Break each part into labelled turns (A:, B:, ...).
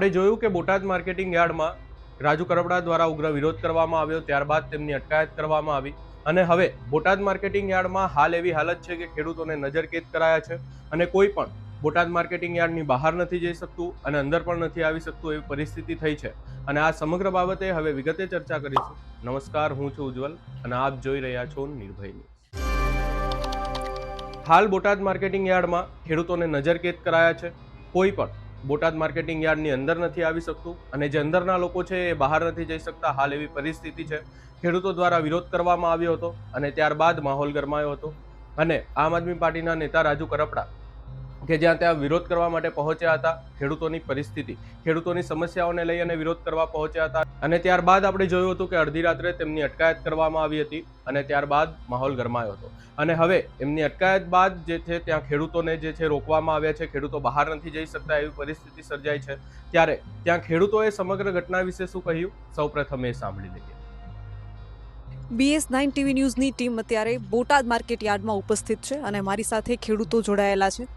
A: આપણે જોયું કે બોટાદ માર્કેટિંગ યાર્ડમાં રાજુ કરબડા દ્વારા ઉગ્ર વિરોધ કરવામાં આવ્યો, ત્યારબાદ તેમની અટકાયત કરવામાં આવી. અને હવે બોટાદ માર્કેટિંગ યાર્ડમાં હાલ એવી હાલત છે કે ખેડૂતોને નજરકેદ કરાયા છે અને કોઈ પણ બોટાદ માર્કેટિંગ યાર્ડની બહાર નથી જઈ શકતું અને અંદર પણ નથી આવી શકતું એવી પરિસ્થિતિ થઈ છે. અને આ સમગ્ર બાબતે હવે વિગતે ચર્ચા કરીશું. નમસ્કાર, હું છું ઉજ્જવલ અને આપ જોઈ રહ્યા છો નિર્ભય હાલ બોટાદ માર્કેટિંગ યાર્ડમાં ખેડૂતોને નજરકેદ કરાયા છે. કોઈ પણ બોટાદ માર્કેટિંગ યાર્ડની અંદર નથી આવી શકતું અને જે અંદરના લોકો છે એ બહાર નથી જઈ શકતા. હાલ એવી પરિસ્થિતિ છે. ખેડૂતો દ્વારા વિરોધ કરવામાં આવ્યો હતો અને ત્યારબાદ માહોલ ગરમાયો હતો. અને આમ આદમી પાર્ટીના નેતા રાજુ કરપડા કે જ્યાં ત્યાં વિરોધ કરવા માટે પહોંચ્યા હતા ખેડૂતોની પરિસ્થિતિ, ખેડૂતોની સમસ્યાઓને લઈ અને વિરોધ કરવા પહોંચ્યા હતા. અને ત્યારબાદ આપણે જોયું હતું કે અડધી રાત્રે તેમની અટકાયત કરવામાં આવી હતી અને ત્યારબાદ માહોલ ગરમાયો હતો. અને હવે એમની અટકાયત બાદ જે છે ત્યાં ખેડૂતોને જે છે રોકવામાં આવ્યા છે, ખેડૂતો બહાર નથી જઈ શકતા એવી પરિસ્થિતિ સર્જાઈ છે. ત્યારે ત્યાં ખેડૂતોએ સમગ્ર ઘટના વિશે શું કહ્યું? સૌપ્રથમ એ સાંભળી લઈએ.
B: બીએસ નાઇન ટીવી ન્યૂઝની ટીમ અત્યારે બોટાદ માર્કેટ યાર્ડમાં ઉપસ્થિત છે અને મારી સાથે ખેડૂતો જોડાયેલા છે.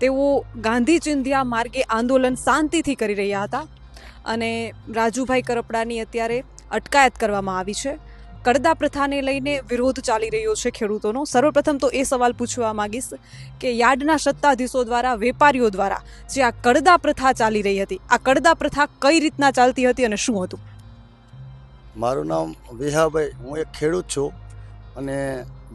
B: તેઓ ગાંધી ચિંધ્યા માર્ગે આંદોલન શાંતિથી કરી રહ્યા હતા અને રાજુભાઈ કરપડાની અત્યારે અટકાયત કરવામાં આવી છે. કરદા પ્રથાને લઈને વિરોધ ચાલી રહ્યો છે ખેડૂતોનો. સર્વપ્રથમ તો એ સવાલ પૂછવા માંગીશ કે યાર્ડના સત્તાધીશો દ્વારા, વેપારીઓ દ્વારા જે આ કરદા પ્રથા ચાલી રહી હતી, આ કરદા પ્રથા કઈ રીતના ચાલતી હતી અને શું હતું?
C: મારું નામ વિહાભાઈ, હું એક ખેડૂત છું અને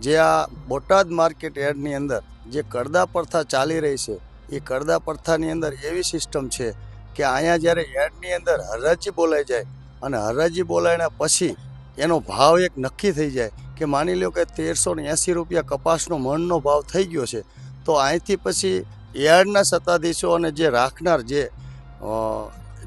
C: જે આ બોટાદ માર્કેટ યાર્ડની અંદર જે કરદા પ્રથા ચાલી રહી છે, એ કરદા પ્રથાની અંદર એવી સિસ્ટમ છે કે અહીંયા જ્યારે યાર્ડની અંદર હરાજી બોલાઈ જાય અને હરાજી બોલાયના પછી એનો ભાવ એક નક્કી થઈ જાય કે માની લો કે તેરસો ને એંસી રૂપિયા કપાસનો મણનો ભાવ થઈ ગયો છે, તો અહીંથી પછી યાર્ડના સત્તાધીશો અને જે રાખનાર જે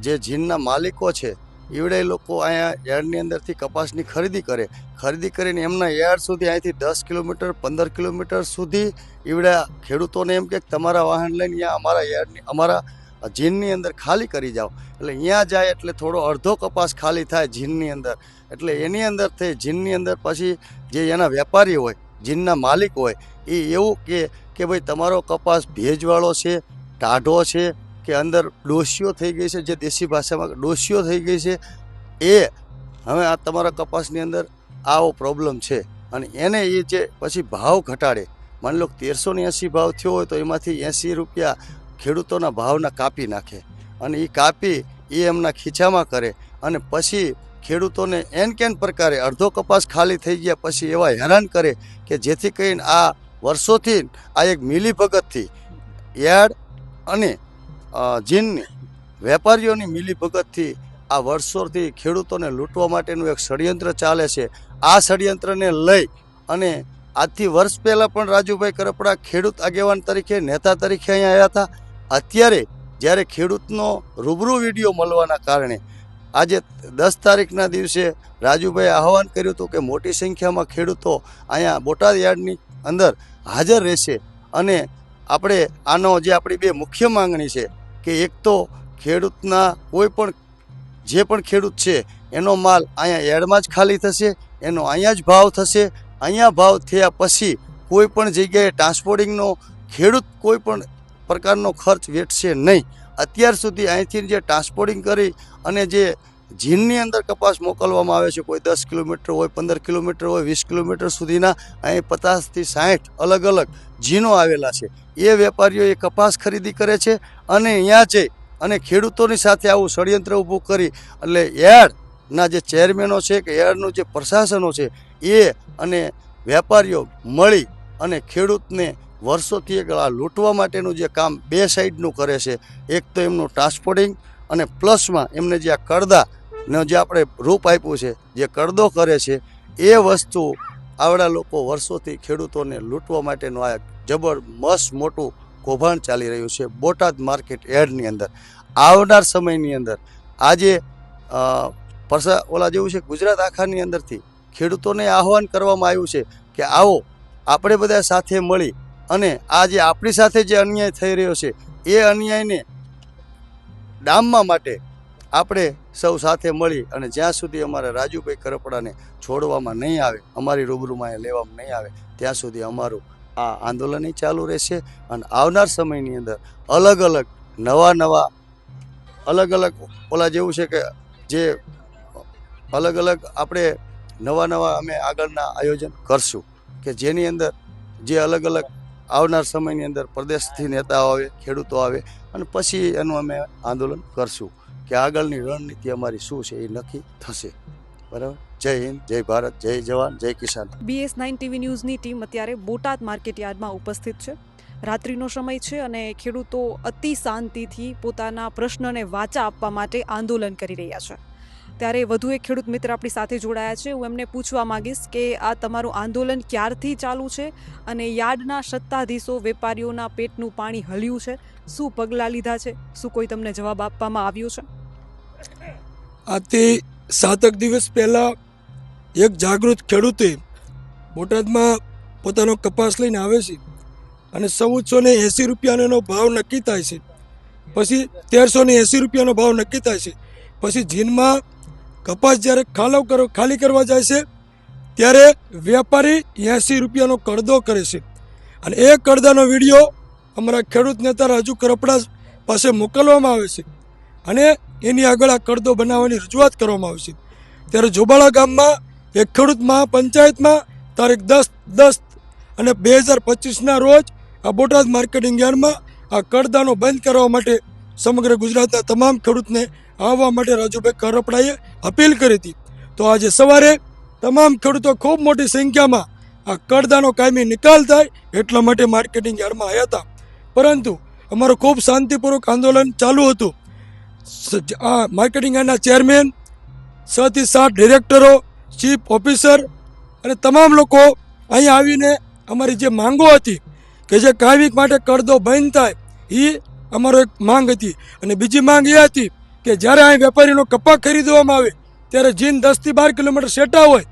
C: જે જીનના માલિકો છે એવડે લોકો અહીંયા યાર્ડની અંદરથી કપાસની ખરીદી કરે. ખરીદી કરીને એમના યાર્ડ સુધી અહીંથી દસ કિલોમીટર, પંદર કિલોમીટર સુધી એવડા ખેડૂતોને એમ કે તમારા વાહન લઈને અહીંયા અમારા યાર્ડની, અમારા જીનની અંદર ખાલી કરી જાઓ. એટલે અહીંયા જાય એટલે થોડો અડધો કપાસ ખાલી થાય જીનની અંદર. એટલે એની અંદર થઈ, જીનની અંદર પછી જે એના વેપારી હોય, જીનના માલિક હોય, એ એવું કે કે ભાઈ તમારો કપાસ ભેજવાળો છે, ટાઢો છે કે અંદર ડોસીઓ થઈ ગઈ છે, જે દેશી ભાષામાં ડોસીઓ થઈ ગઈ છે, એ હવે આ તમારા કપાસની અંદર આવો પ્રોબ્લેમ છે. અને એને એ જે પછી ભાવ ઘટાડે, માની લો તેરસો ને એંસી ભાવ થયો હોય તો એમાંથી એંસી રૂપિયા ખેડૂતોના ભાવના કાપી નાખે. અને એ કાપી એ એમના ખીચામાં કરે. અને પછી ખેડૂતોને એન કેન પ્રકારે અડધો કપાસ ખાલી થઈ ગયા પછી એવા હેરાન કરે કે જેથી કરીને આ વર્ષોથી આ એક મિલીભગતથી યાર્ડ અને જીનની વેપારીઓની મિલીભગતથી આ વર્ષોથી ખેડૂતોને લૂંટવા માટેનું એક ષડયંત્ર ચાલે છે. આ ષડયંત્રને લઈ અને આજથી વર્ષ પહેલાં પણ રાજુભાઈ કરપડા ખેડૂત આગેવાન તરીકે, નેતા તરીકે અહીંયા આવ્યા હતા. અત્યારે જ્યારે ખેડૂતનો રૂબરૂ વીડિયો મળવાના કારણે આજે દસ તારીખના દિવસે રાજુભાઈ આહવાન કર્યું હતું કે મોટી સંખ્યામાં ખેડૂતો અહીંયા બોટાદ યાર્ડની અંદર હાજર રહેશે. અને આપણે આનો જે આપણી બે મુખ્ય માંગણી છે કે એક તો ખેડૂતના કોઈ પણ જે પણ ખેડૂત છે, એનો માલ અહીંયા એડમાં જ ખાલી થશે, એનો અહીંયા જ ભાવ થશે. અહીંયા ભાવ થયા પછી કોઈ પણ જગ્યાએ ટ્રાન્સપોર્ટિંગનો ખેડૂત કોઈ પણ પ્રકારનો ખર્ચ વેઠશે નહીં. અત્યાર સુધી અહીંથી જે ટ્રાન્સપોર્ટિંગ કરી અને જે જીનની અંદર કપાસ મોકલવામાં આવે છે, કોઈ દસ કિલોમીટર હોય, પંદર કિલોમીટર હોય, વીસ કિલોમીટર સુધીના, અહીં પચાસથી સાઠ અલગ અલગ જીનો આવેલા છે. એ વેપારીઓ એ કપાસ ખરીદી કરે છે અને અહીંયા જઈ અને ખેડૂતોની સાથે આવું ષડયંત્ર ઊભું કરી, એટલે એડના જે ચેરમેનો છે કે એડનું જે પ્રશાસનો છે, એ અને વેપારીઓ મળી અને ખેડૂતને વર્ષોથી એક આ લૂંટવા માટેનું જે કામ બે સાઈડનું કરે છે. એક તો એમનું ટ્રાન્સપોર્ટિંગ અને પ્લસમાં એમને જે આ કરદા જે આપણે રૂપ આપ્યું છે, જે કરદો કરે છે, એ વસ્તુ આવડા લોકો વર્ષોથી ખેડૂતોને લૂંટવા માટેનું આ જબર જબરમસ્ત મોટું કૌભાંડ ચાલી રહ્યું છે બોટાદ માર્કેટ યાર્ડની અંદર. આવનાર સમયની અંદર આજે પરસા ઓલા જેવું છે ગુજરાત આખાની અંદરથી ખેડૂતોને આહવાન કરવામાં આવ્યું છે કે આવો, આપણે બધા સાથે મળી અને આ જે આપણી સાથે જે અન્યાય થઈ રહ્યો છે, એ અન્યાયને ડામવા માટે આપણે સૌ સાથે મળી અને જ્યાં સુધી અમારા રાજુભાઈ કરપડાને છોડવામાં નહીં આવે, અમારી રૂબરૂમાં એ લેવામાં નહીં આવે, ત્યાં સુધી અમારું આ આંદોલન ચાલુ રહેશે અને આવનાર સમયની અંદર અલગ અલગ નવા નવા અલગ અલગ ઓલા જેવું છે કે જે અલગ અલગ આપણે નવા નવા અમે આગળના આયોજન કરશું કે જેની અંદર જે અલગ અલગ આવનાર સમયની અંદર પ્રદેશથી નેતાઓ આવે, ખેડૂતો આવે અને પછી એનું અમે આંદોલન કરશું કે આગળની રણનીતિ અમારી શું છે એ નક્કી થશે. બરાબર? જય હિન્દ જય ભારત જય જવાન જય કિસાન.
B: બીએસ નાઇન ટીવી ન્યૂઝની ટીમ અત્યારે બોટાદ માર્કેટ યાર્ડમાં ઉપસ્થિત છે. રાત્રિનો સમય છે અને ખેડૂતો અતિ શાંતિથી પોતાના પ્રશ્નને વાચા આપવા માટે આંદોલન કરી રહ્યા છે. ત્યારે વધુ એક ખેડૂત મિત્ર આપણી સાથે જોડાયા છે. હું એમને પૂછવા માંગીશ કે આ તમારું આંદોલન ક્યારથી ચાલુ છે અને યાર્ડના સત્તાધીશો વેપારીઓના પેટનું પાણી હલ્યું છે. શું પગલાં લીધા છે? શું કોઈ તમને જવાબ આપવામાં આવ્યો છે?
D: આજથી સાતક દિવસ પહેલાં એક જાગૃત ખેડૂતે બોટાદમાં પોતાનો કપાસ લઈને આવે છે અને ચૌદસો ને એંસી રૂપિયાનો ભાવ નક્કી થાય છે. પછી તેરસો ને એંસી રૂપિયાનો ભાવ નક્કી થાય છે. પછી જીનમાં કપાસ જ્યારે ખાલવ કરો, ખાલી કરવા જાય છે, ત્યારે વેપારી એંસી રૂપિયાનો કડદો કરે છે. અને એ કડદાનો વીડિયો અમારા ખેડૂત નેતા રાજુ કરપડા પાસે મોકલવામાં આવે છે અને એની આગળ આ કડદો બનાવવાની રજૂઆત કરવામાં આવે છે. ત્યારે જોબાળા ગામમાં એક ખેડૂત મહાપંચાયતમાં તારીખ દસ દસ અને બે હજાર પચીસના રોજ આ બોટાદ માર્કેટિંગ યાર્ડમાં આ કડદાનો બંધ કરવા માટે સમગ્ર ગુજરાતના તમામ ખેડૂતને આવવા માટે રાજુભાઈ કરપડાએ અપીલ કરી હતી. તો આજે સવારે તમામ ખેડૂતો ખૂબ મોટી સંખ્યામાં આ કડદાનો કાયમી નિકાલ થાય એટલા માટે માર્કેટિંગ યાર્ડમાં આવ્યા હતા. પરંતુ અમારું ખૂબ શાંતિપૂર્વક આંદોલન ચાલુ હતું. આ માર્કેટિંગ યાર્ડના ચેરમેન છથી સાત ડિરેક્ટરો ચીફ ઓફિસર અને તમામ લોકો અહીં આવીને અમારી જે માંગો હતી કે જે કાયમિક માટે કરદો બંધ થાય એ અમારો એક માંગ હતી. અને બીજી માંગ એ હતી કે જ્યારે અહીં વેપારીનો કપાક ખરીદવામાં આવે, ત્યારે જીન દસથી બાર કિલોમીટર સેટા હોય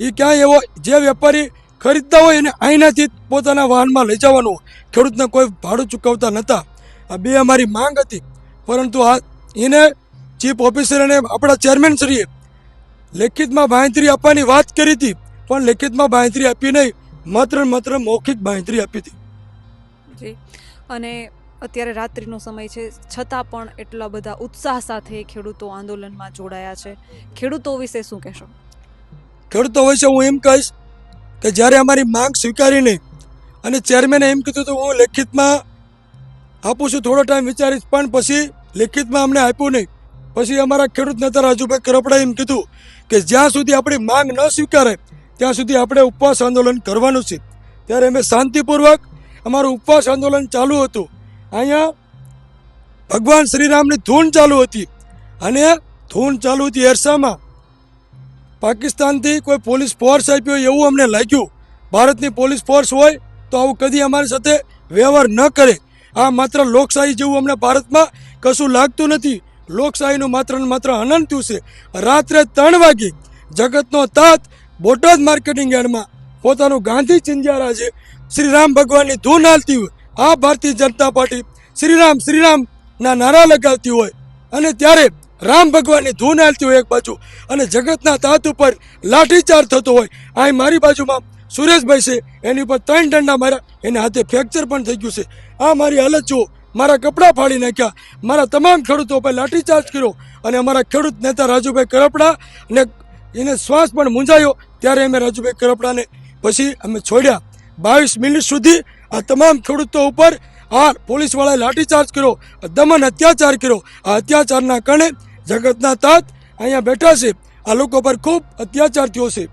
D: એ ક્યાંય એવો જે વેપારી ખરીદતા હોય એને અહીંનાથી પોતાના વાહનમાં લઈ જવાનું હોય. ખેડૂતને કોઈ ભાડું ચૂકવતા નહોતા આ બે અમારી માંગ હતી. પરંતુ આ એને ચીફ ઓફિસર અને આપણા ચેરમેન શ્રીએ લેખિતમાં બાંહેધરી આપવાની વાત કરી હતી પણ લેખિતમાં બાંહેધરી આપી નહીં માત્ર માત્ર મૌખિક બાંહેધરી આપી હતી.
B: જી. અને અત્યારે રાત્રિનો સમય છે છતાં પણ એટલા બધા ઉત્સાહ સાથે ખેડૂતો આંદોલનમાં જોડાયા છે. ખેડૂતો વિશે શું કહેશો?
D: ખેડૂતો વિશે હું એમ કહીશ કે જ્યારે અમારી માંગ સ્વીકારી નહીં અને ચેરમેને એમ કીધું તો હું લેખિતમાં આપું છું થોડો ટાઈમ વિચારીશ પણ પછી લેખિતમાં અમને આપ્યું નહીં. પછી અમારા ખેડૂત નેતા રાજુભાઈ કરપડાએ એમ કીધું કે જ્યાં સુધી આપણી માંગ ન સ્વીકારે, ત્યાં સુધી આપણે ઉપવાસ આંદોલન કરવાનું છે. ત્યારે અમે શાંતિપૂર્વક અમારું ઉપવાસ આંદોલન ચાલુ હતું. અહીંયા ભગવાન શ્રીરામની ધૂન ચાલુ હતી. અને ધૂન ચાલુ હતી એરસામાં પાકિસ્તાનથી કોઈ પોલીસ ફોર્સ આપ્યો એવું અમને લાગ્યું. ભારતની પોલીસ ફોર્સ હોય તો આવું કદી અમારી સાથે વ્યવહાર ન કરે. આ માત્ર લોકશાહી જેવું અમને ભારતમાં કશું લાગતું નથી. લોકશાહીનું માત્ર ને માત્ર થયું છે. રાત્રે ત્રણ વાગે જગતનો તાત બોટાદ માર્કેટિંગ યાર્ડમાં પોતાનું ગાંધી ચિંજારા છે. શ્રી રામ ભગવાનની ધૂન હાલતી હોય, આ ભારતીય જનતા પાર્ટી શ્રીરામ, શ્રીરામના નારા લગાવતી હોય અને ત્યારે રામ ભગવાનની ધૂન હાલતી હોય એક બાજુ અને જગતના તાત ઉપર લાઠીચાર થતો હોય. અહીં મારી બાજુમાં સુરેશભાઈ છે. એની ઉપર ત્રણ દંડા માર્યા. એને હાથે ફ્રેક્ચર પણ થઈ ગયું છે. આ મારી હાલત જુઓ. મારા કપડાં ફાડી નાખ્યા. મારા તમામ ખેડૂતો ઉપર લાઠીચાર્જ કર્યો અને અમારા ખેડૂત નેતા રાજુભાઈ કરપડા ને એને શ્વાસ પણ મૂંઝાયો. ત્યારે અમે રાજુભાઈ કરપડાને પછી અમે છોડ્યા. બાવીસ મિનિટ સુધી આ તમામ ખેડૂતો ઉપર આ પોલીસવાળાએ લાઠીચાર્જ કર્યો. દમન અત્યાચાર કર્યો. આ અત્યાચારના કારણે જગતના તાત અહીંયા બેઠા છે. આ લોકો પર ખૂબ અત્યાચાર થયો છે.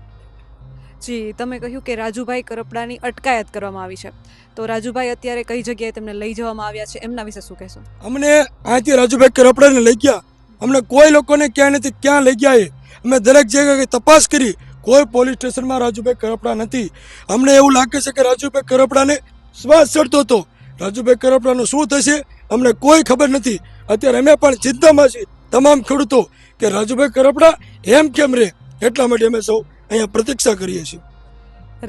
B: જી, તમે કહ્યું કે રાજુભાઈ કરપડાની અટકાયત કરવામાં આવી છે. તો રાજુભાઈ અત્યારે કઈ જગ્યાએ તેમને લઈ જવામાં આવ્યા છે? એમના વિશે શું કહેશો?
D: અમને અહીંથી રાજુભાઈ કરપડાને લઈ ગયા. અમને કોઈ લોકોને ક્યાં નથી, ક્યાં લઈ ગયા એ. અમે દરેક જગ્યાએ તપાસ કરી. કોઈ પોલીસ સ્ટેશનમાં રાજુભાઈ કરપડા નથી. અમને એવું લાગે છે કે રાજુભાઈ કરપડાને શ્વાસ ચડતો હતો. રાજુભાઈ કરપડાનું શું થશે, અમને કોઈ ખબર નથી. અત્યારે અમે પણ ચિંતામાં છીએ, તમામ ખેડૂતો, કે રાજુભાઈ કરપડા એમ કેમ રે એટલા માટે અમે સૌ અહીંયા પ્રતીક્ષા કરીએ છીએ.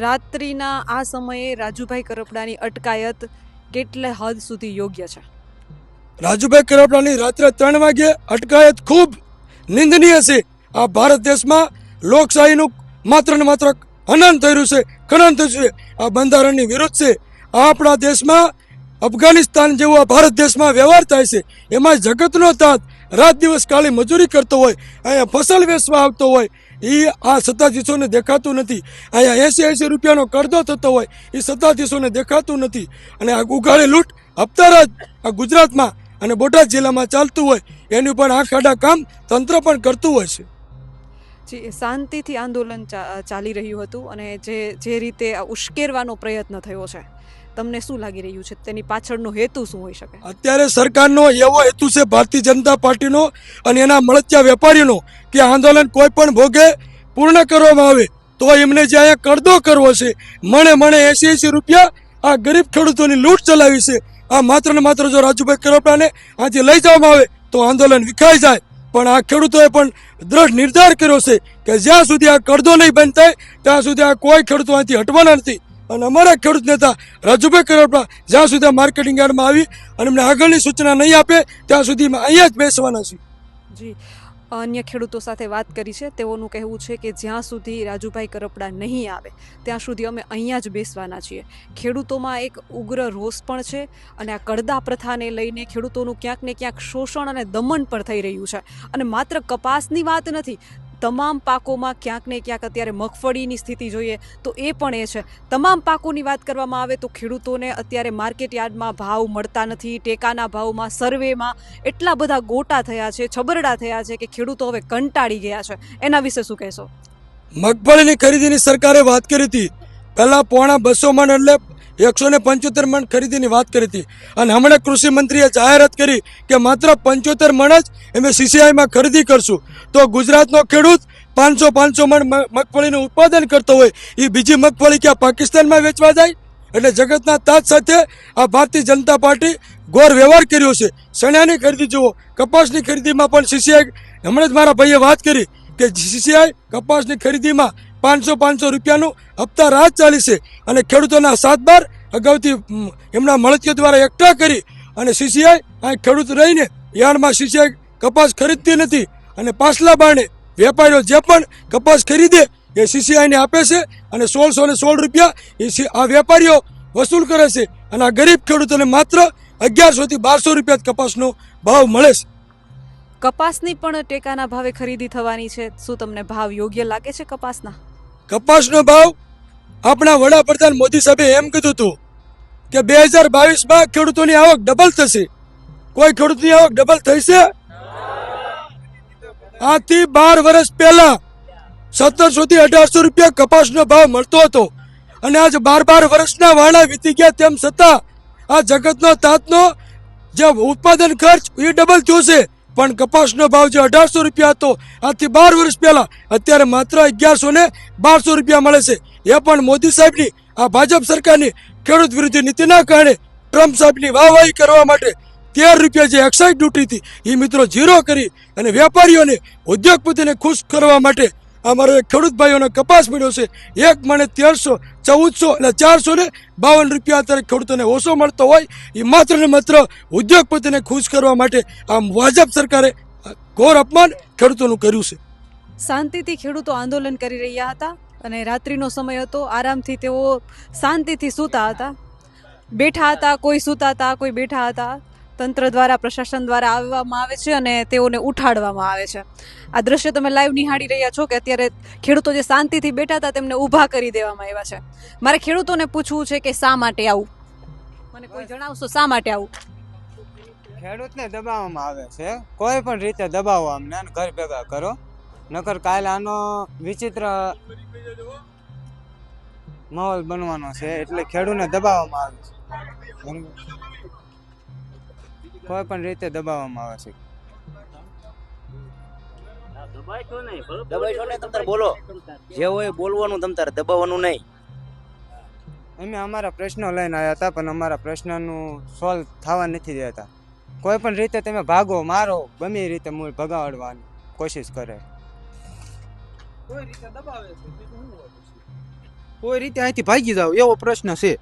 B: રાત્રિના આ સમયે રાજુભાઈ કરપડાની અટકાયત કેટલે હદ સુધી યોગ્ય છે?
D: રાજુભાઈ કરપડાની રાત્રે ત્રણ વાગે અટકાયત ખૂબ નિંદનીય છે. આ ભારત દેશમાં લોકશાહીનું માત્ર ને માત્ર હનન થઈ રહ્યું છે ખનન થયું છે. આ બંધારણની વિરુદ્ધ છે. આ આપણા દેશમાં અફઘાનિસ્તાન જેવો આ ભારત દેશમાં વ્યવહાર થાય છે. એમાં જગતનો તાત રાત દિવસ કાળી મજૂરી કરતો હોય અહીંયા ફસલ વેચવા આવતો હોય એ આ સત્તાધીશોને દેખાતું નથી. અહીંયા એંસી એંસી રૂપિયાનો કરદો થતો હોય એ સત્તાધીશોને દેખાતું નથી. અને આ ઉઘાડે લૂંટ હપ્તારાજ આ ગુજરાતમાં અને બોટાદ જિલ્લામાં ચાલતું હોય, એની પણ આ આડા કામ તંત્ર પણ કરતું હોય છે.
B: જી, શાંતિથી આંદોલન ચાલી રહ્યું હતું અને જે જે રીતે ઉશ્કેરવાનો પ્રયત્ન થયો છે, તમને શું લાગી રહ્યું છે? તેની પાછળનો હેતુ શું હોઈ શકે?
D: અત્યારે સરકારનો એવો હેતુ છે ભારતીય જનતા પાર્ટીનો અને એના મળતિયા વેપારીનો કે આંદોલન કોઈ પણ ભોગે પૂર્ણ કરવામાં આવે, તો એમને જે અહીંયા કરદો કરવો છે, મણે મણે એસી એસી રૂપિયા આ ગરીબ ખેડૂતોની લૂંટ ચલાવી છે, આ માત્ર ને માત્ર જો રાજુભાઈ કરોપડાને આજે લઈ જવામાં આવે, તો આંદોલન વિખાઈ જાય. પણ આ ખેડૂતોએ પણ દ્રઢ નિર્ધાર કર્યો છે કે જ્યાં સુધી આ કરદો નહીં થાય, ત્યાં સુધી આ કોઈ ખેડૂતો અહીંથી હટવાના નથી. અને અમારા ખેડૂત નેતા રાજુભાઈ કરપડા જ્યાં સુધી માર્કેટિંગ યાર્ડમાં આવી અને અમને આગળની સૂચના નહીં આપે, ત્યાં સુધી અહીંયા જ બેસવાના છીએ.
B: જી. અન્ય ખેડૂતો સાથે વાત કરી છે. તેઓનું કહેવું છે કે જ્યાં સુધી રાજુભાઈ કરપડા નહીં આવે, ત્યાં સુધી અમે અહીંયા જ બેસવાના છીએ. ખેડૂતોમાં એક ઉગ્ર રોષ પણ છે અને આ કડદા પ્રથાને લઈને ખેડૂતોનું ક્યાંક ને ક્યાંક શોષણ અને દમન પણ થઈ રહ્યું છે. અને માત્ર કપાસની વાત નથી તમામ પાકોમાં ક્યાંક ને ક્યાંક અત્યારે મગફળીની સ્થિતિ જોઈએ તો એ પણ એ છે. તમામ પાકોની વાત કરવામાં આવે તો ખેડૂતોને અત્યારે માર્કેટ યાર્ડમાં ભાવ મળતા નથી, ટેકાના ભાવમાં, સર્વેમાં એટલા બધા ગોટા થયા છે, છબરડા થયા છે કે ખેડૂતો હવે કંટાળી ગયા છે. એના વિશે શું કહેશો?
D: મગફળીની ખરીદીની સરકારે વાત કરી હતી. પહેલાં પોણા બસો મણ એટલે એકસો ને પંચોતેર મણ ખરીદીની વાત કરી હતી. અને હમણાં કૃષિ મંત્રીએ જાહેરાત કરી કે માત્ર પંચોતેર મણ જ અમે સીસીઆઈમાં ખરીદી કરશું. તો ગુજરાતનો ખેડૂત પાંચસો પાંચસો મણ મગફળીનું ઉત્પાદન કરતો હોય એ બીજી મગફળી ક્યાં પાકિસ્તાનમાં વેચવા જાય? એટલે જગતના તાજ સાથે આ ભારતીય જનતા પાર્ટી ગોર વ્યવહાર કર્યો છે. ચણાની ખરીદી જુઓ, કપાસની ખરીદીમાં પણ સીસીઆઈ હમણાં જ મારા ભાઈએ વાત કરી કે સીસીઆઈ કપાસની ખરીદીમાં પાંચસો પાંચસો રૂપિયાનું હપ્તા રાહત ચાલી છે. અને ખેડૂતોના સાત બાર અગાઉથી એમના મળતીઓ દ્વારા એકઠા કરી અને સીસીઆઈ આ ખેડૂત રહીને યાર્ડમાં સીસીઆઈ કપાસ ખરીદતી નથી અને પાછલા બારણે વેપારીઓ જે પણ કપાસ ખરીદે એ સીસીઆઈને આપે છે અને સોળસો ને સોળ રૂપિયા એ આ વેપારીઓ વસૂલ કરે છે અને આ ગરીબ ખેડૂતોને માત્ર અગિયારસોથી બારસો રૂપિયા કપાસનો ભાવ મળે છે.
B: કપાસની પણ ટેકાના ભાવે ખરીદી થવાની છે. શું તમને ભાવ યોગ્ય લાગે છે કપાસના?
D: કપાસનો ભાવ? આપણા વડાપ્રધાન મોદી સાહેબે એમ કીધું હતું કે બે હજાર બાવીસમાં ખેડૂતોની આવક ડબલ થશે. કોઈ ખેડૂતની આવક ડબલ થઈ છે આથી બાર વર્ષ પહેલા સત્તરસો થી અઢારસો રૂપિયા કપાસનો ભાવ મળતો હતો. અને આજ બાર બાર વર્ષના વાણા વીતી ગયા તેમ છતાં આ જગતનો, તાતનો જે ઉત્પાદન ખર્ચ એ ડબલ થયો છે. પણ કપાસનો ભાવ જે અઢારસો રૂપિયા હતો આજથી બાર વર્ષ પહેલા અત્યારે માત્ર અગિયારસો ને બારસો રૂપિયા મળે છે. એ પણ મોદી સાહેબની, આ ભાજપ સરકારની ખેડૂત વિરોધી નીતિના કારણે ટ્રમ્પ સાહેબની વાહવાહી કરવા માટે તેર રૂપિયા જે એક્સાઇઝ ડ્યુટી હતી એ મિત્રો ઝીરો કરી અને વેપારીઓને ઉદ્યોગપતિને ખુશ કરવા માટે અમારો ખેડૂત ભાઈઓનો કપાસ મળ્યો છે. એક મણે તેરસો, ચૌદસો એટલે ચારસો ને બાવન રૂપિયા અત્યારે ખેડૂતોને ઓછો મળતો હોય. એ માત્ર ને માત્ર ઉદ્યોગપતિને ખુશ કરવા માટે આમ ભાજપ સરકારે ઘોર અપમાન ખેડૂતોનું કર્યું છે.
B: શાંતિથી ખેડૂતો આંદોલન કરી રહ્યા હતા અને રાત્રિનો સમય હતો. આરામથી તેઓ શાંતિથી સૂતા હતા. બેઠા હતા, કોઈ સૂતા હતા, કોઈ બેઠા હતા. તંત્ર દ્વારા પ્રશાસન દ્વારા આવવામાં આવે છે અને તેઓને ઉઠાડવામાં આવે છે. આ દ્રશ્ય તમે લાઈવ નિહાળી રહ્યા છો કે અત્યારે ખેડૂતો જે શાંતિથી બેઠા હતા તેમને ઊભા કરી દેવામાં આવ્યા છે. મારે ખેડૂતોને પૂછવું છે કે શા માટે આવું? મને કોઈ જણાવશો શા માટે આવું?
E: ખેડૂતને દબાવવામાં આવે છે. કોઈ પણ રીતે દબાવો અમને ઘર ભેગા કરો. નકર કાલ આનો વિચિત્ર માહોલ બનવાનો છે એટલે ખેડૂતને દબાવવામાં આવે છે? કોઈ પણ રીતે દબાવવામાં આવે છે.
F: દબાઈશો બોલો. જે હોય બોલવાનું તમ તારે દબાવવાનું નહીં.
E: અમે અમારા પ્રશ્નો લઈને આવ્યા હતા પણ અમારા પ્રશ્નનું સોલ્વ થવા નથી દેતા. કોઈ પણ રીતે તમે ભાગો મારો ગમે રીતે મૂળ ભગાડવાની કોશિશ કરે.
G: કોઈ રીતે અહીંથી ભાગી જાવ એવો પ્રશ્ન છે.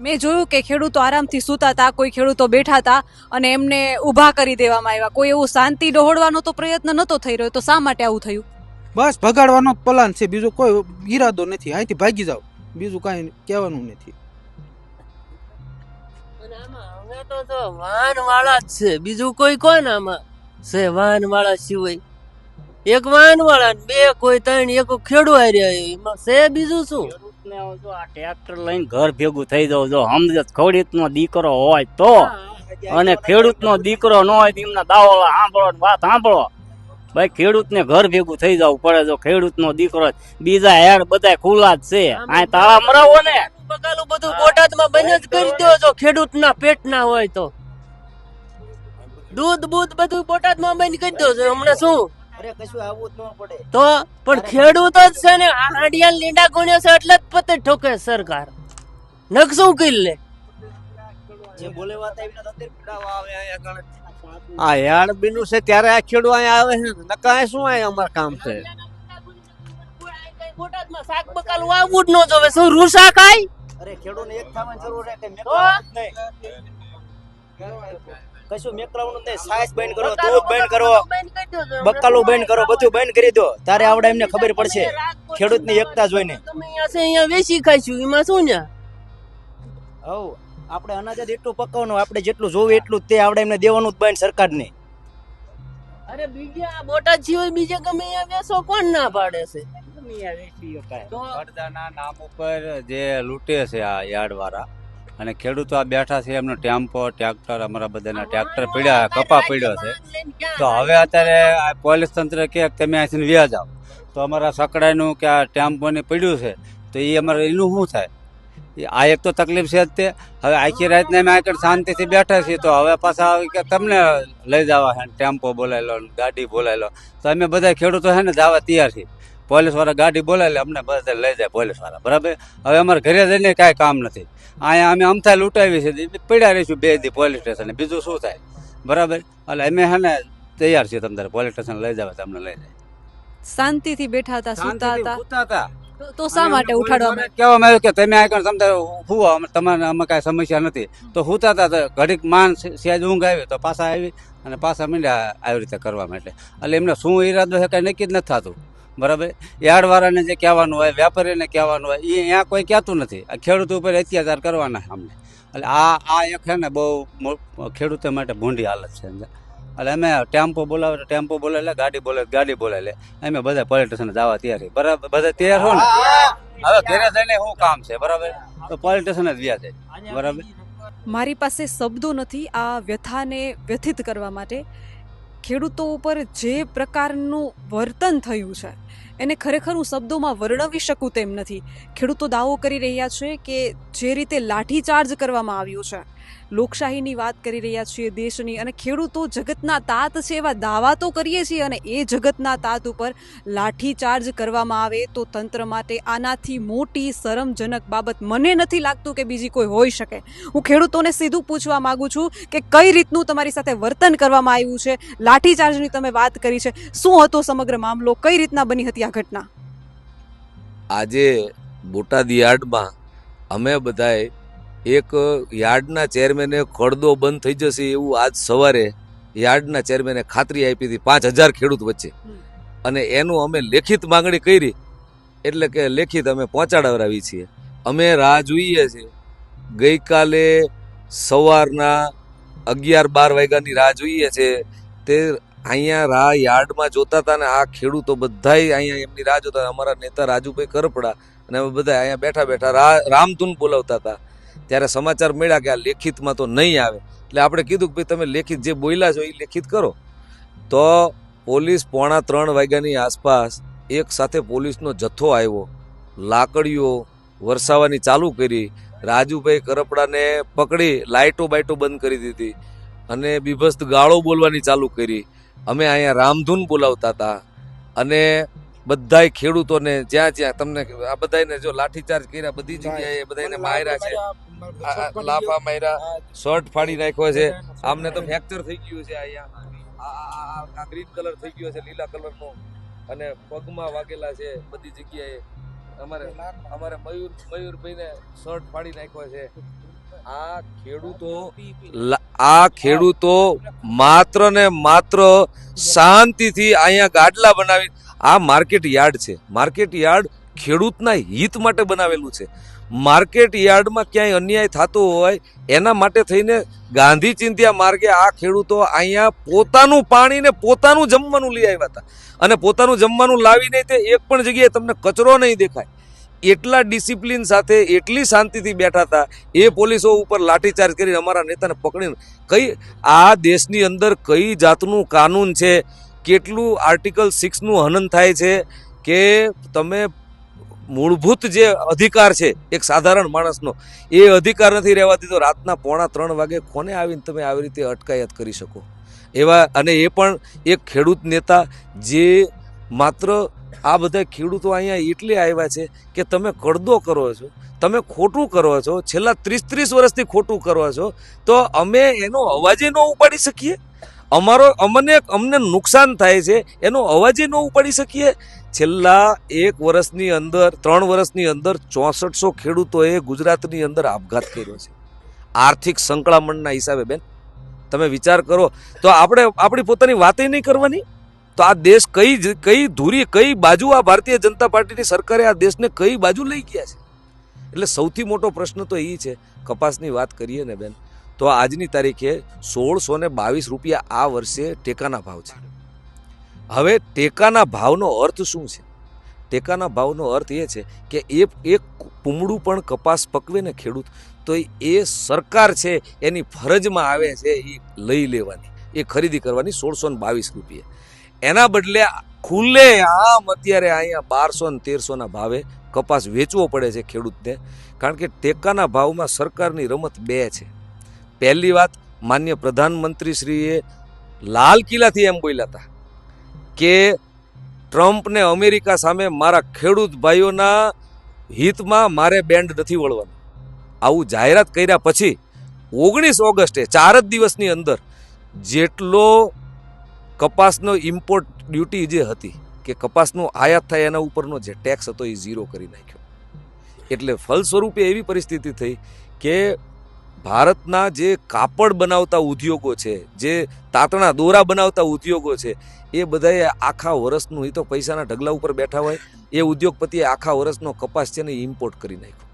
B: મેં જોયું કે ખેડૂતો આરામથી સૂતા હતા કોઈ ખેડૂતો બેઠા હતા અને એમને ઊભા કરી દેવામાં આવ્યા. કોઈ એવું શાંતિ ડહોળવાનો તો પ્રયત્ન નહોતો થઈ રહ્યો તો શા માટે આવું થયું?
G: બસ ભગાડવાનો પ્લાન છે. બીજો કોઈ ઈરાદો નથી. અહીંથી ભાગી જાવ બીજું કાંઈ કહેવાનું નથી.
H: હવે તો જો વાહન વાળા જ છે. બીજું કોઈ કોણ આમાં? છે વાહન વાળા સિવાય. એક વાહન વાળા ને બે કોઈ ત્રણ એક ખેડૂ હાર્યા એમાં છે બીજું શું?
F: આ ટ્રેક્ટર લઈને ઘર ભેગું થઈ જાવ જો સમજે નો દીકરો હોય તો. અને ખેડૂતનો દીકરો ન હોય એમના દાવો સાંભળો વાત સાંભળો. ભાઈ ખેડૂતને ઘર ભેગું થઈ જવું પડે જો ખેડૂતનો દીકરો બીજા હેડ બધા ખુલ્લા જ છે. આ તાળા મરાવો ને.
H: બગાલું બધું બોટાદમાં બંધ જ કરી દો જો ખેડૂતના પેટ ના હોય તો. દૂધ બૂધ બધું બોટાદમાં બંધ કરી દો હમણાં શું?
F: અરે કશું આવું જ ન પડે.
H: તો પણ ખેડૂતો જ છે ને આ હાડિયા લીંડા ગુણ્યો છે એટલે જ પતે ઠોકે સરકાર. નક શું કરી લે.
F: જે બોલે વાત એમને અત્યારે પીડાવા આવે અહીંયા આગળ.
I: આ યાર બીનું છે ત્યારે આ ખેડૂત અહીંયા આવે છે નકાય શું આ અમાર કામ છે?
H: બોટાદમાં શાક બકાલ વાવવું જ ન જોવે શું રૂસા ખાય
F: અરે ખેડૂને એક થવાની જરૂર છે કે મેં નહીં. કશું મેકલાવાનું નહીં. સાયસ બંધ કરો દૂધ બંધ કરો. બકાલું બંધ કરો બધું બંધ કરી દો. તારે આવડે એમને ખબર પડશે. ખેડૂતની એકતા જોઈને.
H: તમે અહીંયા અહીંયા વેચી ખાઈશું. એમાં શું ને
F: હવ આપણે અનાજ જ એટલું પકવવાનું આપણે જેટલું જોવે એટલું જ તે આપણે એમને દેવાનું જ બંધ સરકારને.
H: અરે બીજા બોટાદ સિવાય બીજે ગમે અહીંયા વેચો કોણ ના પાડે છે? તો
J: પડદાના નામ ઉપર જે લૂંટે છે આ યાર્ડ વાળા અને ખેડૂતો આ બેઠા છે, એમનો ટેમ્પો, ટ્રેક્ટર, અમારા બધાના ટ્રેક્ટર પડ્યા, કપા પડ્યો છે. તો હવે અત્યારે આ પોલીસ તંત્ર કે તમે અહીંથી વ્યા જાઓ. તો અમારા સકડાઈનું કે આ ટેમ્પોને પડ્યું છે, તો એ અમારે એનું શું થાય? આ એક તો તકલીફ છે જ તે. હવે આખી રાતને અમે આગળ શાંતિથી બેઠા છીએ, તો હવે પાછા આવી કે તમને લઈ જવા હે ટેમ્પો બોલાવી લો ગાડી બોલાવી લો તો અમે બધા ખેડૂતો છે ને જવા તૈયાર છીએ. પોલીસવાળા ગાડી બોલાવી અમને બધા લઈ જાય પોલીસવાળા બરાબર? હવે અમારે ઘરે જઈને કાંઈ કામ નથી. અહીંયા અમે અમથા લૂંટાવી છે પડ્યા રહીશું બે દી પોલીસ સ્ટેશને બીજું શું થાય? બરાબર? એટલે અમે હે ને તૈયાર છીએ તમને પોલીસ સ્ટેશન લઈ જવા તમને લઈ જાય.
B: શાંતિથી બેઠા હતા સુતા હતા.
J: સુતા હતા.
B: તો- શા માટે
J: ઉઠાડવા કહેવામાં આવ્યું કે તમે આગળ તમને હુવો અમે તમારે અમે કાંઈ સમસ્યા નથી. તો હુતા હતા તો ઘડીક માન સહેજ ઊંઘ આવી તો પાછા આવી અને પાછા મીંડા આવી રીતે કરવા માટે એટલે એમને શું ઈરાદો છે કાંઈ નક્કી જ નથી થતું. બરાબર? યાર્ડવાળાને જે કહેવાનું હોય, વેપારીને કહેવાનું હોય એ અહીંયા કોઈ કહેતું નથી. આ ખેડૂત ઉપર અત્યાચાર કરવાના અમને. એટલે આ આ એક છે ને બહુ ખેડૂતો માટે ભૂંડી હાલત છે એટલે અમે ટેમ્પો બોલાવે તો ટેમ્પો બોલાવી લે, ગાડી બોલે ગાડી બોલાવી લે. અમે બધા પોલીસ સ્ટેશન જવા તૈયાર બરાબર? બધા તૈયાર હો ને? હવે ઘરે જઈને શું કામ છે? બરાબર? તો પોલીસ સ્ટેશન જ વ્યા જાય બરાબર?
B: મારી પાસે શબ્દો નથી આ વ્યથાને વ્યથિત કરવા માટે. ખેડૂતો ઉપર જે પ્રકારનું વર્તન થયું છે એને ખરેખર હું શબ્દોમાં વર્ણવી શકું તેમ નથી. ખેડૂતો દાવો કરી રહ્યા છે કે જે રીતે લાઠીચાર્જ કરવામાં આવ્યો છે. લોકશાહીની વાત કરી રહ્યા છીએ દેશની અને ખેડૂતો જગતના તાત છે એવા દાવા તો કરીએ છીએ અને એ જગતના તાત ઉપર લાઠીચાર્જ કરવામાં આવે તો તંત્ર માટે આનાથી મોટી શરમજનક બાબત મને નથી લાગતું કે બીજી કોઈ હોઈ શકે. હું ખેડૂતોને સીધું પૂછવા માગું છું કે કઈ રીતનું તમારી સાથે વર્તન કરવામાં આવ્યું છે? લાઠીચાર્જની તમે વાત કરી છે. શું હતો સમગ્ર મામલો? કઈ રીતના બની હતી આ ઘટના.
K: આજે બોટાદ યાર્ડમાં અમે બધાએ એક યાર્ડના ચેરમેને ખડદો બંધ થઈ જશે એવું આજ સવારે યાર્ડના ચેરમેને ખાતરી આપી હતી પાંચ હજાર ખેડૂત વચ્ચે. અને એનું અમે લેખિત માંગણી કરી એટલે કે લેખિત અમે પહોંચાડવરાવી છીએ. અમે રાહ જોઈએ છીએ ગઈકાલે સવારના અગિયાર બાર વાગ્યાની રાહ જોઈએ છે. તે અહીંયા રાહ યાર્ડમાં જોતા હતા ને આ ખેડૂતો બધાય અહીંયા એમની રાહ જોતા અમારા નેતા રાજુભાઈ કરપડા અને અમે બધા અહીંયા બેઠા બેઠા રા રામધૂન બોલાવતા હતા. ત્યારે સમાચાર મળ્યા કે આ લેખિતમાં તો નહીં આવે. એટલે આપણે કીધું કે ભાઈ તમે લેખિત જે બોલ્યા છો એ લેખિત કરો. તો પોલીસ પોણા ત્રણ વાગ્યાની આસપાસ એક સાથે પોલીસનો જથ્થો આવ્યો. લાકડીઓ વરસાવવાની ચાલુ કરી. રાજુભાઈ કરપડાને પકડી, લાઇટો બાઇટો બંધ કરી દીધી. અને બીભસ્ત ગાળો બોલવાની ચાલુ કરી. અમે અહીંયા રામધૂન બોલાવતા હતા. અને બધાય ખેડૂતોને જ્યાં જ્યાં તમને આ બધાને જો લાઠીચાર્જ કર્યા બધી જગ્યાએ બધાને માર્યા છે લાફા માર્યા શર્ટ ફાડી નાખ્યો છે. આમને તો ફ્રેક્ચર થઈ ગયું છે અહીંયા. આ ગ્રીન કલર થઈ ગયો છે લીલા કલરનો અને પગમાં વાગેલા છે બધી જગ્યાએ. અમારે અમારે મયુર મયુરભાઈને શર્ટ ફાડી નાખ્યો છે. આ ખેડૂતો આ ખેડૂતો માત્ર ને માત્ર શાંતિથી અહીંયા ગાડલા બનાવી, આ માર્કેટ યાર્ડ છે. માર્કેટ યાર્ડ ખેડૂતના હિત માટે બનાવેલું છે. માર્કેટ યાર્ડમાં ક્યાંય અન્યાય થતો હોય, એના માટે થઈને ગાંધી ચિંધ્યા માર્ગે આ ખેડૂતો અહીંયા પોતાનું પાણી ને પોતાનું જમવાનું લઈ આવ્યા હતા. અને પોતાનું જમવાનું લાવીને તે એક પણ જગ્યાએ તમને કચરો નહીં દેખાય. એટલા ડિસિપ્લિન સાથે એટલી શાંતિથી બેઠા હતા, એ પોલીસો ઉપર લાઠીચાર્જ કરીને અમારા નેતાને પકડીને કઈ આ દેશની અંદર કઈ જાતનું કાનૂન છે, કેટલું આર્ટિકલ સિક્સનું હનન થાય છે કે તમે મૂળભૂત જે અધિકાર છે એક સાધારણ માણસનો, એ અધિકાર નથી રહેવા દીધો રાતના પોણા ત્રણ વાગે કોને આવીને તમે આવી રીતે અટકાયત કરી શકો? એવા અને એ પણ એક ખેડૂત નેતા જે માત્ર આ બધા ખેડૂતો અહીંયા એટલે આવ્યા છે કે તમે કડદો કરો છો, તમે ખોટું કરો છો, છેલ્લા ત્રીસ ત્રીસ વર્ષથી ખોટું કરો છો, તો અમે એનો અવાજે ન ઉપાડી શકીએ? અમારો, અમને અમને નુકસાન થાય છે, એનો અવાજે ન ઉપાડી શકીએ? છેલ્લા એક વર્ષની અંદર, ત્રણ વર્ષની અંદર ચોસઠસો ખેડૂતોએ ગુજરાતની અંદર આપઘાત કર્યો છે. આર્થિક સંકળામણના હિસાબે બેન, તમે વિચાર કરો. તો આપણે, આપણી પોતાની વાતે નહીં કરવાની? તો આ દેશ કઈ કઈ ધૂરી, કઈ બાજુ આ ભારતીય જનતા પાર્ટીની સરકારે આ દેશને કઈ બાજુ લઈ ગયા છે? એટલે સૌથી મોટો પ્રશ્ન તો એ છે, કપાસની વાત કરીએ ને બેન, તો આજની તારીખે સોળસો ને બાવીસ રૂપિયા આ વર્ષે ટેકાના ભાવ છે. હવે ટેકાના ભાવનો અર્થ શું છે? ટેકાના ભાવનો અર્થ એ છે કે એ એક પૂમડું પણ કપાસ પકવે ને ખેડૂત, તો એ સરકાર છે, એની ફરજમાં આવે છે એ લઈ લેવાની, એ ખરીદી કરવાની સોળસો ને બાવીસ રૂપિયા. એના બદલે ખુલ્લે આમ અત્યારે અહીંયા બારસો ને તેરસોના ભાવે કપાસ વેચવો પડે છે ખેડૂતને. કારણ કે ટેકાના ભાવમાં સરકારની રમત બે છે. પહેલી વાત માન્ય પ્રધાનમંત્રીશ્રીએ લાલ કિલ્લાથી એમ બોલ્યા હતા કે ટ્રમ્પને અમેરિકા સામે મારા ખેડૂત ભાઈઓના હિતમાં મારે બેન્ડ નથી વળવાનું. આવું જાહેરાત કર્યા પછી ઓગણીસ ઓગસ્ટે, ચાર જ દિવસની અંદર જેટલો કપાસનો ઇમ્પોર્ટ ડ્યુટી જે હતી કે કપાસનો આયાત થાય એના ઉપરનો જે ટેક્સ હતો એ ઝીરો કરી નાખ્યો. એટલે ફલસ્વરૂપે એવી પરિસ્થિતિ થઈ કે ભારતના જે કાપડ બનાવતા ઉદ્યોગો છે, જે તાતણા દોરા બનાવતા ઉદ્યોગો છે, એ બધાએ આખા વર્ષનું, એ તો પૈસાના ઢગલા ઉપર બેઠા હોય, એ ઉદ્યોગપતિએ આખા વર્ષનો કપાસ છે ને ઇમ્પોર્ટ કરી નાખ્યો.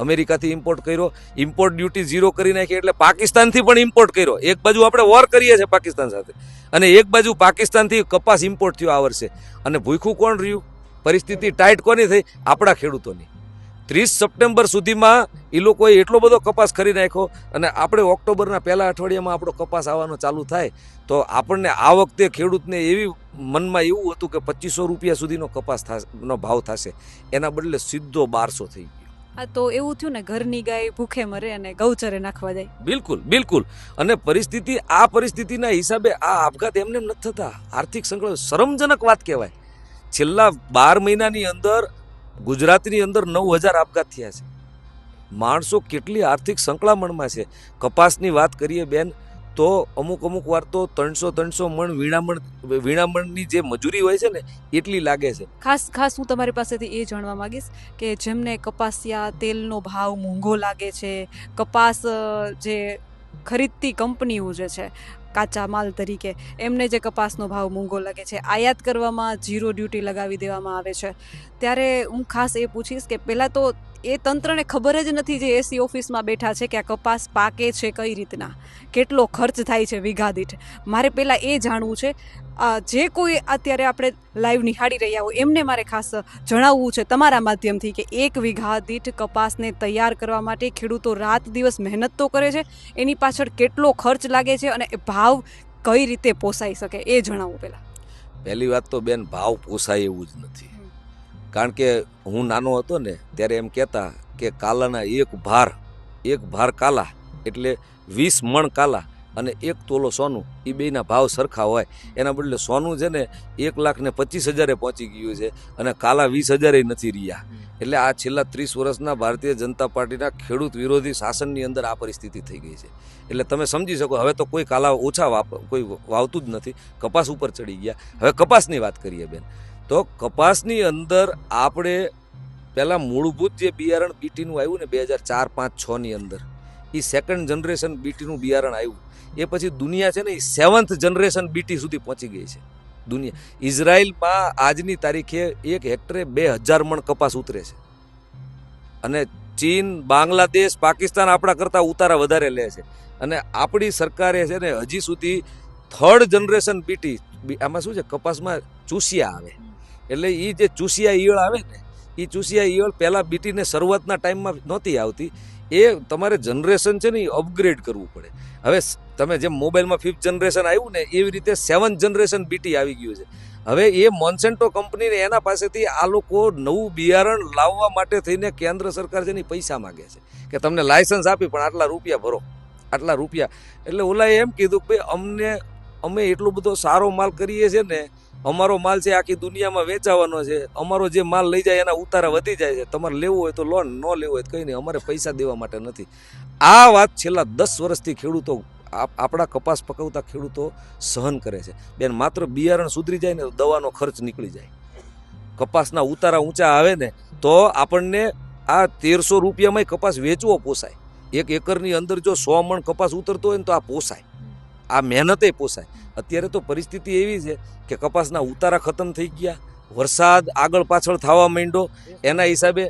K: અમેરિકાથી ઇમ્પોર્ટ કર્યો. ઇમ્પોર્ટ ડ્યુટી ઝીરો કરી નાખી એટલે પાકિસ્તાનથી પણ ઇમ્પોર્ટ કર્યો. એક બાજુ આપણે વોર કરીએ છીએ પાકિસ્તાન સાથે. અને એક બાજુ પાકિસ્તાનથી કપાસ ઇમ્પોર્ટ થયો આ વર્ષે. અને ભૂખું કોણ રહ્યું? પરિસ્થિતિ ટાઈટ કોની થઈ? આપણા ખેડૂતોની. ત્રીસ સપ્ટેમ્બર સુધીમાં એ લોકોએ એટલો બધો કપાસ ખરી નાખ્યો. અને આપણે ઓક્ટોબરના પહેલા અઠવાડિયામાં આપણો કપાસ આવવાનો ચાલુ થાય. તો આપણને આ વખતે ખેડૂતને એવી મનમાં એવું હતું કે પચીસો રૂપિયા સુધીનો કપાસ નો ભાવ થશે. એના બદલે સીધો બારસો થઈ ગયો.
B: આ તો એવું થયું ને, ઘરની ગાય ભૂખે મરે અને ગૌચરે નાખવા જાય.
K: બિલકુલ બિલકુલ. અને પરિસ્થિતિ, આ પરિસ્થિતિના હિસાબે આ આપઘાત એમને એમ નથી થતા. આર્થિક સંકટ, શરમજનક વાત કહેવાય. છેલ્લા બાર મહિનાની અંદર, ગુજરાતની અંદર નવ હજાર આપઘાત થયા છે. માણસો કેટલી આર્થિક સંકળામણમાં છે. કપાસની વાત કરીએ બેન તો અમુક અમુક વાર તો ત્રણસો ત્રણસો મણ વીણામણ, વીણામણની જે મજૂરી હોય છે ને, એટલી લાગે છે.
B: ખાસ ખાસ હું તમારી પાસેથી એ જાણવા માંગીશ કે જેમને કપાસિયા તેલનો ભાવ મોંઘો લાગે છે, કપાસ જે ખરીદતી કંપનીઓ જે છે, કાચા માલ તરીકે, એમને જે કપાસનો ભાવ મોંઘો લાગે છે, આયાત કરવામાં જીરો ડ્યુટી લગાવી દેવામાં આવે છે. ત્યારે હું ખાસ એ પૂછીશ કે પહેલાં તો એ તંત્રને ખબર જ નથી જે એસી ઓફિસમાં બેઠા છે કે આ કપાસ પાકે છે કઈ રીતના. કેટલો ખર્ચ થાય છે વીઘા દીઠ. મારે પહેલાં એ જાણવું છે જે કોઈ અત્યારે આપણે લાઈવ નિહાળી રહ્યા હોય, એમને મારે ખાસ જણાવવું છે તમારા માધ્યમથી કે એક વીઘા દીઠ કપાસને તૈયાર કરવા માટે ખેડૂતો રાત દિવસ મહેનત તો કરે છે, એની પાછળ કેટલો ખર્ચ લાગે છે અને ભાવ કઈ રીતે પોસાઈ શકે એ જણાવો પહેલાં
K: પહેલી વાત તો બેન, ભાવ પોસાય એવું જ નથી. કારણ કે હું નાનો હતો ને, ત્યારે એમ કહેતા કે કાલાના એક ભાર એક ભાર કાલા એટલે વીસ મણ કાલા અને એક તોલો સોનું એ બેના ભાવ સરખા હોય. એના બદલે સોનું છે ને, એક લાખ ને પચીસ હજારે પહોંચી ગયું છે અને કાલા વીસ હજારે નથી રહ્યા. એટલે આ છેલ્લા ત્રીસ વર્ષના ભારતીય જનતા પાર્ટીના ખેડૂત વિરોધી શાસનની અંદર આ પરિસ્થિતિ થઈ ગઈ છે. એટલે તમે સમજી શકો, હવે તો કોઈ કાલા ઓછા વાપ, કોઈ વાવતું જ નથી. કપાસ ઉપર ચડી ગયા. હવે કપાસની વાત કરીએ બેન. તો કપાસની અંદર આપણે પહેલાં મૂળભૂત જે બિયારણ બીટીનું આવ્યું ને બે હજાર ચાર, પાંચ છની અંદર એ સેકન્ડ જનરેશન બીટીનું બિયારણ આવ્યું. એ પછી દુનિયા છે ને એ સેવન્થ જનરેશન બીટી સુધી પહોંચી ગઈ છે. દુનિયા, ઇઝરાયલમાં આજની તારીખે એક હેક્ટરે બે હજાર મણ કપાસ ઉતરે છે. અને ચીન, બાંગ્લાદેશ, પાકિસ્તાન આપણા કરતાં ઉતારા વધારે લે છે. અને આપણી સરકારે છે ને હજી સુધી થર્ડ જનરેશન બીટી, આમાં શું છે? કપાસમાં ચૂસિયા આવે. એટલે એ જે ચૂસિયા ઈયળ આવે ને એ ચૂસિયા ઈયળ પહેલાં બીટીને શરૂઆતના ટાઈમમાં નહોતી આવતી. એ તમારે જનરેશન છે ને એ અપગ્રેડ કરવું પડે. હવે તમે જેમ મોબાઈલમાં ફિફ્થ જનરેશન આવ્યું ને, એવી રીતે સેવન્થ જનરેશન બીટી આવી ગયું છે. હવે એ મોન્સેન્ટો કંપનીને એના પાસેથી આ લોકો નવું બિયારણ લાવવા માટે થઈને કેન્દ્ર સરકાર છે ને પૈસા માગે છે. કે તમને લાયસન્સ આપી, પણ આટલા રૂપિયા ભરો. આટલા રૂપિયા. એટલે ઓલાએ એમ કીધું કે ભાઈ અમને, અમે એટલો બધો સારો માલ કરીએ છીએ ને અમારો માલ છે આખી દુનિયામાં વેચાવાનો છે. અમારો જે માલ લઈ જાય એના ઉતારા વધી જાય છે. તમારે લેવું હોય તો લોન, ન લેવું હોય કંઈ નહીં. અમારે પૈસા દેવા માટે નથી. આ વાત છેલ્લા દસ વર્ષથી ખેડૂતો આપ- આપણા કપાસ પકવતા ખેડૂતો સહન કરે છે. બેન, માત્ર બિયારણ સુધરી જાય ને તો દવાનો ખર્ચ નીકળી જાય. કપાસના ઉતારા ઊંચા આવે ને તો આપણને આ તેરસો રૂપિયામાં કપાસ વેચવો પોસાય. એક એકરની અંદર જો સો મણ કપાસ ઉતરતો હોય ને તો આ પોસાય. આ મહેનતે પોસાય. અત્યારે તો પરિસ્થિતિ એવી છે કે કપાસના ઉતારા ખતમ થઈ ગયા વરસાદ આગળ પાછળ થવા માંડ્યો એના હિસાબે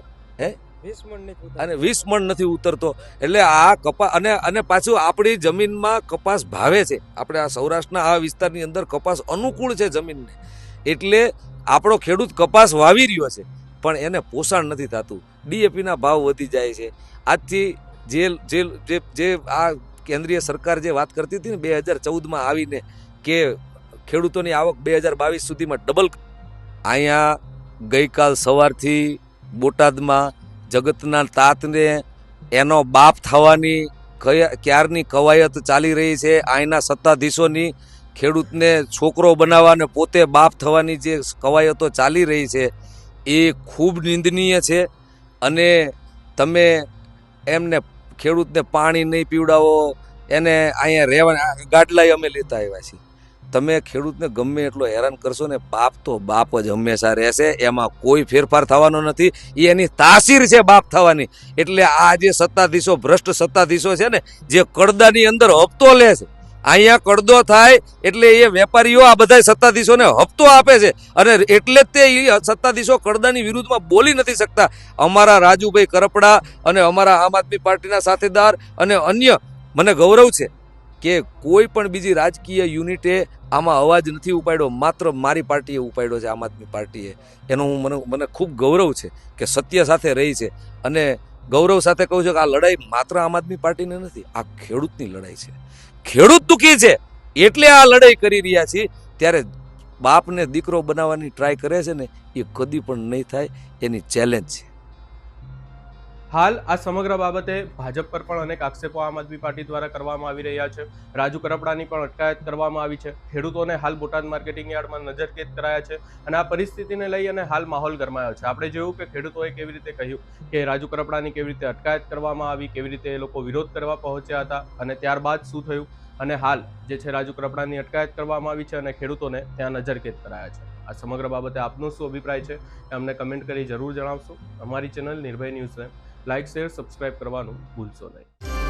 K: અને વીસ મણ નથી ઉતરતો. એટલે આ કપાસ અને અને પાછું આપણી જમીનમાં કપાસ ભાવે છે. આપણે આ સૌરાષ્ટ્રના આ વિસ્તારની અંદર કપાસ અનુકૂળ છે જમીનને. એટલે આપણો ખેડૂત કપાસ વાવી રહ્યો છે પણ એને પોષણ નથી થતું. ડીએપીના ભાવ વધી જાય છે. આજથી જે જે જે આ કેન્દ્રીય સરકાર જે વાત કરતી હતી ને બે હજાર ચૌદમાં આવીને કે ખેડૂતોની આવક બે હજાર બાવીસ સુધીમાં ડબલ અહીંયા ગઈકાલ સવારથી બોટાદમાં જગતના તાતને એનો બાપ થવાની કયા ક્યારની કવાયત ચાલી રહી છે, અહીંના સત્તાધીશોની ખેડૂતને છોકરો બનાવવા પોતે બાપ થવાની જે કવાયતો ચાલી રહી છે, એ ખૂબ નિંદનીય છે. અને તમે એમને ખેડૂતને પાણી નહીં પીવડાવો, એને અહીંયા રહેવા, ગાડલાય અમે લેતા આવ્યા છીએ. તમે ખેડૂતને ગમે એટલો હેરાન કરશો ને, બાપ તો બાપ જ હંમેશા રહેશે, એમાં કોઈ ફેરફાર થવાનો નથી એ એની તાસીર છે બાપ થવાની. એટલે આ જે સત્તાધીશો, ભ્રષ્ટ સત્તાધીશો છે ને, જે કડદાની અંદર હપ્તો લે છે અહીંયા કડદો થાય એટલે એ વેપારીઓ આ બધા સત્તાધીશોને હપ્તો આપે છે. અને એટલે જ તે સત્તાધીશો કડદાની વિરુદ્ધમાં બોલી નથી શકતા. અમારા રાજુભાઈ કરપડા અને અમારા આમ આદમી પાર્ટીના સાથેદાર અને અન્ય, મને ગૌરવ છે કે કોઈ પણ બીજી રાજકીય યુનિટે આમાં અવાજ નથી ઉપાડ્યો, માત્ર મારી પાર્ટીએ ઉપાડ્યો છે, આમ આદમી પાર્ટીએ. એનો હું મને મને ખૂબ ગૌરવ છે કે સત્ય સાથે રહી છે. અને ગૌરવ સાથે કહું છું કે આ લડાઈ માત્ર આમ આદમી પાર્ટીની નથી, આ ખેડૂતની લડાઈ છે. ખેડૂત દુઃખી છે? એટલે આ લડાઈ કરી રહ્યા છીએ. ત્યારે બાપને દીકરો બનાવવાની ટ્રાય કરે છે ને, એ કદી પણ નહીં થાય. એની ચેલેન્જ છે.
A: હાલ આ સમગ્ર બાબતે ભાજપ પર પણ અનેક આક્ષેપો આમ આદમી પાર્ટી દ્વારા કરવામાં આવી રહ્યા છે. રાજુ કરપડાની પણ અટકાયત કરવામાં આવી છે. ખેડૂતોને હાલ બોટાદ માર્કેટિંગ યાર્ડમાં નજરકેદ કરાયા છે અને આ પરિસ્થિતિને લઈ અને હાલ માહોલ ગરમાયો છે. આપણે જોયું કે ખેડૂતોએ કેવી રીતે કહ્યું કે રાજુ કરપડાની કેવી રીતે અટકાયત કરવામાં આવી, કેવી રીતે એ લોકો વિરોધ કરવા પહોંચ્યા હતા અને ત્યારબાદ શું થયું અને હાલ જે છે રાજુ કરપડાની અટકાયત કરવામાં આવી છે અને ખેડૂતોને ત્યાં નજરકેદ કરાયા છે. આ સમગ્ર બાબતે આપનો શું અભિપ્રાય છે અમને કમેન્ટ કરી જરૂર જણાવશો. અમારી ચેનલ નિર્ભય ન્યૂઝને લાઇક શેર સબસ્ક્રાઇબ કરવાનું ભૂલશો નહીં.